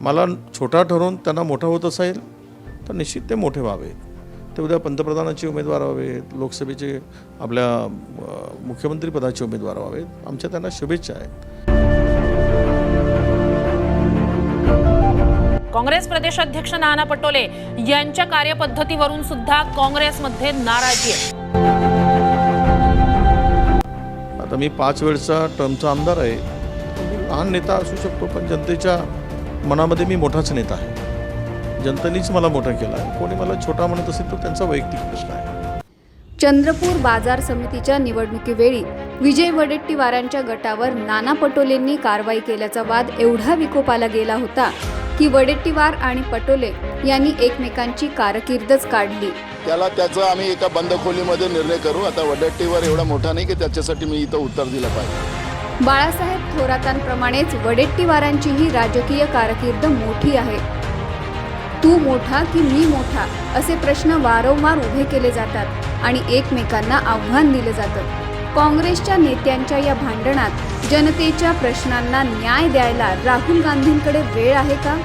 मला छोटा ठरवून त्यांना मोठा होत असेल तर निश्चित ते मोठे व्हावेत ते उद्या पंतप्रधानाचे उमेदवार व्हावेत लोकसभेचे आपल्या अ, मुख्यमंत्री पदाचे उमेदवार व्हावेत आमच्या त्यांना शुभेच्छा आहेत. काँग्रेस प्रदेशाध्यक्ष नाना पटोले यांच्या कार्यपद्धतीवरून सुद्धा काँग्रेसमध्ये नाराजी आहे. आता मी पाच वेळचा टर्मचा आमदार आहे. लहान नेता असू शकतो पण जनतेच्या मनामध्ये मी मोठाच नेता आहे. जनतेनेच मला मोठा केला आहे. कोणी मला छोटा म्हणत असेल तर त्यांचा वैयक्तिक प्रश्न आहे. चंद्रपूर बाजार समितीच्या निवडणुकीवेळी विजय वडेट्टीवारांच्या गटावर नाना पटोलेंनी कारवाई केल्याचा वाद एवढा विकोपाला गेला होता की वडेट्टीवार आणि पटोले यांनी एकमेकांची कारकीर्दच काढली. त्याला त्याचं आम्ही एका बंद खोलीमध्ये निर्णय करू आता वडट्टीवर एवढा मोठा नाही की त्याच्यासाठी मी इथं उत्तर दिलं पाहिजे. बाळासाहेब थोरातांप्रमाणेच वडेट्टीवारांचीही राजकीय कारकीर्द मोठी आहे. तू मोठा की मी मोठा असे प्रश्न वारंवार उभे केले जातात आणि एकमेकांना आव्हान दिले जातं. काँग्रेसच्या नेत्यांच्या या भांडणात जनतेच्या प्रश्नांना न्याय द्यायला राहुल गांधींकडे वेळ आहे का?